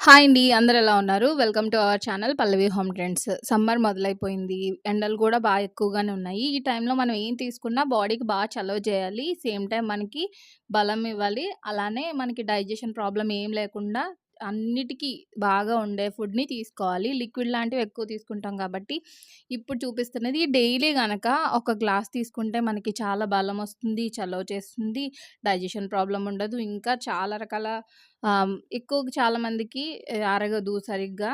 Hi అండి అందరు ఎలా ఉన్నారు? Welcome to our channel Pallavi home trends. Summer మొదలైపోయింది ఎండలు కూడా బాగా ఎక్కువగానే ఉన్నాయి. ఈ టైంలో మనం ఏం తీసుకున్నా బాడీకి బాగా చలవ చేయాలి. సేమ్ టైం మనకి బలం ఇవ్వాలి. అలానే మనకి డైజెషన్ ప్రాబ్లం ఏం లేకుండా అన్నిటికీ బాగా ఉండే ఫుడ్‌ని తీసుకోవాలి. లిక్విడ్ లాంటివి ఎక్కువ తీసుకుంటాం కాబట్టి, ఇప్పుడు చూపిస్తున్నది డైలీ కనుక ఒక గ్లాస్ తీసుకుంటే మనకి చాలా బలం వస్తుంది, చలవ చేస్తుంది, డైజెషన్ ప్రాబ్లం ఉండదు. ఇంకా చాలా రకాల ఎక్కువ చాలా మందికి అరగదు సరిగ్గా.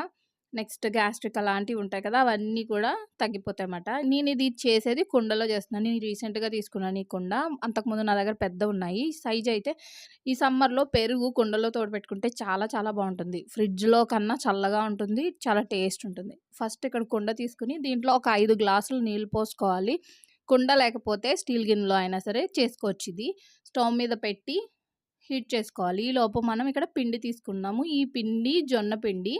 నెక్స్ట్ గ్యాస్ట్రిక్ అలాంటివి ఉంటాయి కదా! అవన్నీ కూడా తగ్గిపోతాయి అన్నమాట నేను ఇది చేసేది కుండలో చేస్తున్నాను. నేను రీసెంట్‌గా తీసుకున్నాను ఈ కుండ. అంతకుముందు నా దగ్గర పెద్ద ఉన్నాయి సైజ్ అయితే ఈ సమ్మర్‌లో పెరుగు కుండలో తోడపెట్టుకుంటే చాలా చాలా బాగుంటుంది ఫ్రిడ్జ్‌లో కన్నా చల్లగా ఉంటుంది. చాలా టేస్ట్ ఉంటుంది. ఫస్ట్ ఇక్కడ కుండ తీసుకొని దీంట్లో ఒక ఐదు గ్లాసులు నీళ్ళు పోసుకోవాలి. కుండ లేకపోతే స్టీల్ గిన్నెలో అయినా సరే చేసుకోవచ్చు ఇది. స్టవ్ మీద పెట్టి హీట్ చేసుకోవాలి. ఈ లోపు మనం ఇక్కడ పిండి తీసుకున్నాము. ఈ పిండి జొన్న పిండి.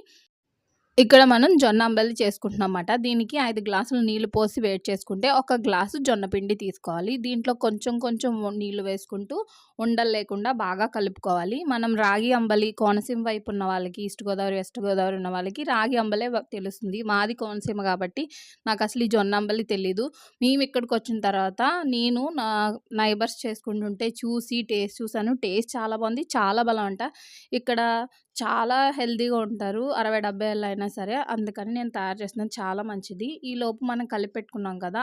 ఇక్కడ మనం జొన్న అంబలి చేసుకుంటున్నమాట దీనికి ఐదు గ్లాసులు నీళ్ళు పోసి వేడి చేసుకుంటే ఒక గ్లాసు జొన్న పిండి తీసుకోవాలి. దీంట్లో కొంచెం కొంచెం నీళ్ళు వేసుకుంటూ ఉండలు లేకుండా బాగా కలుపుకోవాలి. మనం రాగి అంబలి కోనసీమ వైపు ఉన్న వాళ్ళకి ఈస్ట్ గోదావరి వెస్ట్ గోదావరి ఉన్న వాళ్ళకి రాగి అంబలే తెలుస్తుంది. మాది కోనసీమ కాబట్టి నాకు అసలు ఈ జొన్న అంబలి తెలీదు. మేము ఇక్కడికి వచ్చిన తర్వాత నేను నా నైబర్స్ చేసుకుంటుంటే చూసి టేస్ట్ చూసాను. టేస్ట్ చాలా బాగుంది. చాలా బలం అంట. ఇక్కడ చాలా హెల్తీగా ఉంటారు. అరవై డెబ్బై ఏళ్ళు అయినా సరే అందుకని నేను తయారు చేస్తున్నాను చాలా మంచిది. ఈ లోపు మనం కలిపి పెట్టుకున్నాం కదా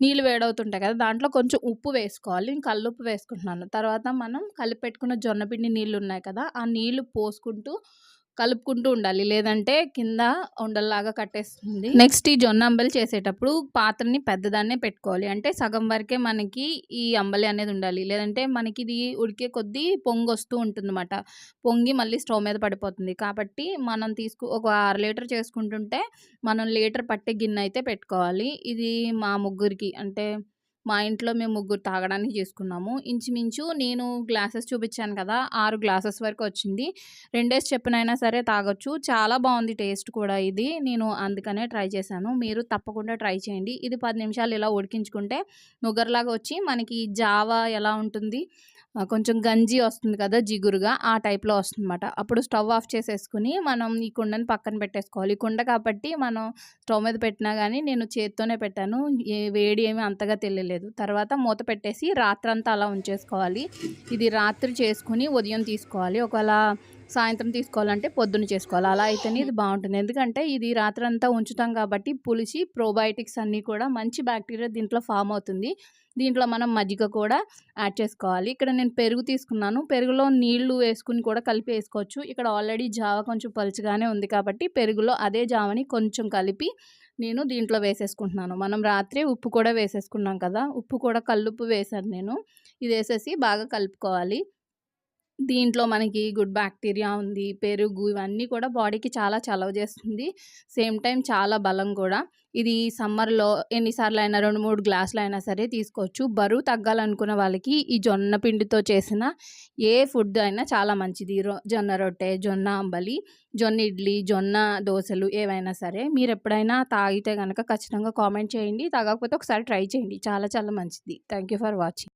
నీళ్ళు వేడవుతుంటాయి కదా దాంట్లో కొంచెం ఉప్పు వేసుకోవాలి. నేను కల్లుప్పు వేసుకుంటున్నాను. తర్వాత మనం కలిపి పెట్టుకున్న జొన్నపిండి నీళ్ళు ఉన్నాయి కదా ఆ నీళ్ళు పోసుకుంటూ కలుపుకుంటూ ఉండాలి. లేదంటే కింద ఉండల్లాగా కట్టేస్తుంది. నెక్స్ట్ ఈ జొన్న అంబలి చేసేటప్పుడు పాత్రని పెద్దదాన్నే పెట్టుకోవాలి. అంటే సగం వరకే మనకి ఈ అంబలి అనేది ఉండాలి. లేదంటే మనకి ఇది ఉడికే కొద్దీ పొంగి వస్తూ ఉంటుందన్నమాట. పొంగి మళ్ళీ స్టవ్ మీద పడిపోతుంది. కాబట్టి మనం తీసుకు ఒక అర లీటర్ చేసుకుంటుంటే మనం లీటర్ పట్టే గిన్నె అయితే పెట్టుకోవాలి. ఇది మా ముగ్గురికి అంటే మా ఇంట్లో మేము ముగ్గురు తాగడానికి చేసుకున్నాము. ఇంచుమించు నేను గ్లాసెస్ చూపించాను కదా ఆరు గ్లాసెస్ వరకు వచ్చింది. రెండేసి చెప్పినైనా సరే తాగొచ్చు. చాలా బాగుంది టేస్ట్ కూడా ఇది. నేను అందుకనే ట్రై చేశాను. మీరు తప్పకుండా ట్రై చేయండి. ఇది పది నిమిషాలు ఇలా ఉడికించుకుంటే నుగర్లాగా వచ్చి మనకి జావా ఎలా ఉంటుంది కొంచెం గంజి వస్తుంది కదా జిగురుగా ఆ టైప్లో వస్తుందన్నమాట. అప్పుడు స్టవ్ ఆఫ్ చేసేసుకుని మనం ఈ కుండని పక్కన పెట్టేసుకోవాలి. ఈ కుండ కాబట్టి మనం స్టవ్ మీద పెట్టినా కానీ నేను చేత్తోనే పెట్టాను. ఏ వేడి ఏమీ అంతగా తెలియలేదు. తర్వాత మూత పెట్టేసి రాత్రంతా అలా ఉంచేసుకోవాలి. ఇది రాత్రి చేసుకుని ఉదయం తీసుకోవాలి. ఒకవేళ సాయంత్రం తీసుకోవాలంటే పొద్దున్న చేసుకోవాలి. అలా అయితేనే ఇది బాగుంటుంది. ఎందుకంటే ఇది రాత్రి అంతా ఉంచుతాం కాబట్టి పులిసి ప్రోబయోటిక్స్ అన్నీ కూడా మంచి బ్యాక్టీరియా దీంట్లో ఫామ్ అవుతుంది. దీంట్లో మనం మజ్జిగ కూడా యాడ్ చేసుకోవాలి. ఇక్కడ నేను పెరుగు తీసుకున్నాను. పెరుగులో నీళ్ళు వేసుకుని కూడా కలిపి వేసుకోవచ్చు. ఇక్కడ ఆల్రెడీ జావ కొంచెం పలుచగానే ఉంది కాబట్టి పెరుగులో అదే జావని కొంచెం కలిపి నేను దీంట్లో వేసేసుకుంటున్నాను. మనం రాత్రి ఉప్పు కూడా వేసేసుకున్నాం కదా. ఉప్పు కూడా కల్లుప్పు వేసాను నేను. ఇది వేసేసి బాగా కలుపుకోవాలి. దీంట్లో మనకి గుడ్ బ్యాక్టీరియా ఉంది పెరుగు ఇవన్నీ కూడా బాడీకి చాలా చలవ చేస్తుంది. సేమ్ టైం చాలా బలం కూడా. ఇది సమ్మర్లో ఎన్నిసార్లు అయినా రెండు మూడు గ్లాసులు అయినా సరే తీసుకోవచ్చు. బరువు తగ్గాలనుకున్న వాళ్ళకి ఈ జొన్న పిండితో చేసిన ఏ ఫుడ్ అయినా చాలా మంచిది. జొన్న రొట్టె జొన్న అంబలి జొన్న ఇడ్లీ జొన్న దోశలు ఏవైనా సరే మీరు ఎప్పుడైనా తాగితే కనుక ఖచ్చితంగా కామెంట్ చేయండి. తాగకపోతే ఒకసారి ట్రై చేయండి. చాలా చాలా మంచిది. Thank you for watching.